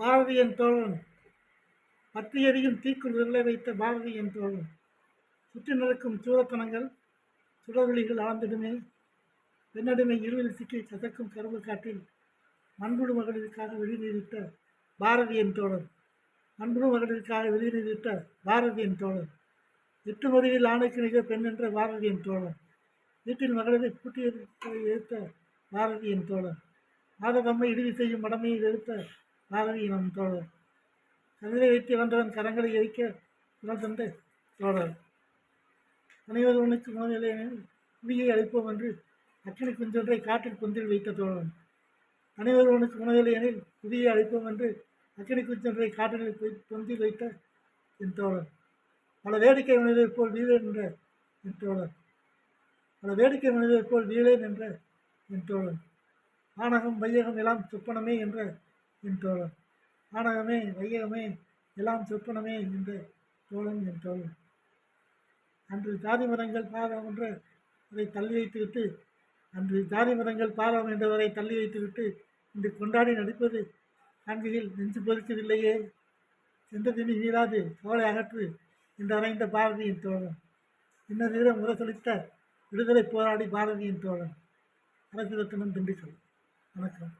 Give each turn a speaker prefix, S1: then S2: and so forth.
S1: பாரதியன் தோழன். பற்றி எரியும் தீக்குள் விரலை வைத்த பாரதியின் தோழன். சுற்றி நடக்கும் சூரத்தனங்கள் சுடவெளிகள் ஆழ்ந்திடுமே. பெண்ணடிமை இருளில் சிக்கி கதக்கும் கரும்பு காட்டில் மண்புழு மகளிருக்காக வெளிநீரிட்ட பாரதியின் தோழன். மண்புழு மகளிருக்காக வெளிநீரிட்ட பாரதியின் தோழன். எட்டு மதியில் ஆணைக்கு நிகழ் பெண் என்ற பாரதியின் தோழன். வீட்டில் மகளிரை பூட்டி எதிர்த்த பாரதியின் தோழன். மாததம்மை இறுதி செய்யும் மடமையை வெறுத்த பாரதியின் நம் தோழர். கதிரை வைத்து வந்தவன் கரங்களை எரிக்க குரல் தந்த தோழர். அனைவருவனுக்கு உணவில்லையெனில் உயிரை அளிப்போம் என்று அக்கினி குஞ்சொன்றை காற்றில் குந்தில் வைத்த தோழன். அனைவருவனுக்கு உணவில்லையெனில் புதிய அழைப்போம் என்று அக்கினி குஞ்சொன்றை காற்றில் பொந்தில் வைத்த என் தோழன் பல வேடிக்கை மனிதர் போல் வீரன் என்ற என் தோழன் பல வேடிக்கை மனிதர் போல் வீரன் என்ற என் தோழன். ஆணகம் வையகம் எல்லாம் சொப்பனமே என்ற என் தோழன் நாடகமே வையகமே எல்லாம் சொப்பனமே என்ற தோழன் என் தோழன் அன்று ஜாதி மரங்கள் பாரம் என்ற அதை தள்ளி வைத்துவிட்டு அன்று ஜாதி மரங்கள் பாதம் என்றவரை தள்ளி வைத்துவிட்டு இன்று கொண்டாடி நடிப்பது காண்கையில் நெஞ்சு பொறுக்கவில்லையே. சென்றதினி வீழாது சோலை அகற்று என்று அறைந்த பாரதியின் தோழன். இன்ன நேரம் முரசொலித்த விடுதலை போராடி பாரதியின் தோழன். அரசு ரத்தனம் திண்டுக்கல். வணக்கம்.